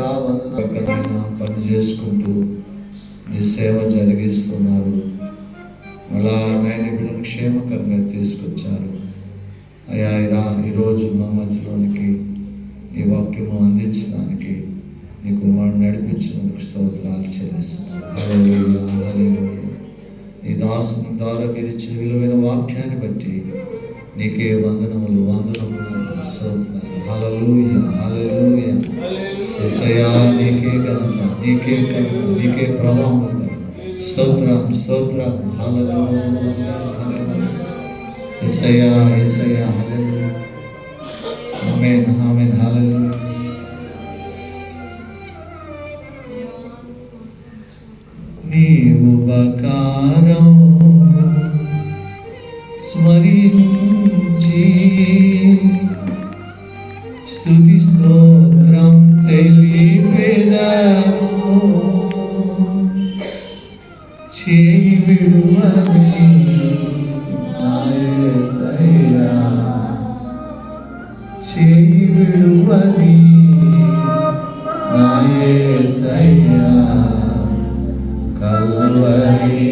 పరిశుద్ధుడా వందన పని చేసుకుంటూ మీ సేవ జరిగిస్తున్నారు. అలా ఆయన బిడ్డను క్షేమకరంగా తీసుకొచ్చారు. అయ్యా ఇలా ఈరోజు మా మధ్యలోనికి ఈ వాక్యము అందించడానికి నీ కుమారుడు నడిపించినందుకు స్తోత్రాలు చెల్లిస్తున్నాను నీ దాసుని ద్వారా మీరు ఇచ్చిన విలువైన వాక్యాన్ని బట్టి నీకే వందనములు వందనములు హలలు హలలు హల్లెలూయా యేసయ్యా నీకే ఘనత నీకే కరుణ నీకే ప్రభావం స్తోత్రం స్తోత్రం హల్లెలూయా హల్లెలూయా యేసయ్యా యేసయ్యా హల్లెలూయా ఆమేన్ ఆమేన్ హల్లెలూయా నీ ఉపకారం స్మరించి తెలిపెదను చేయి విడువని నా చేయి విడువని నా యేసయ్యా కల్వరి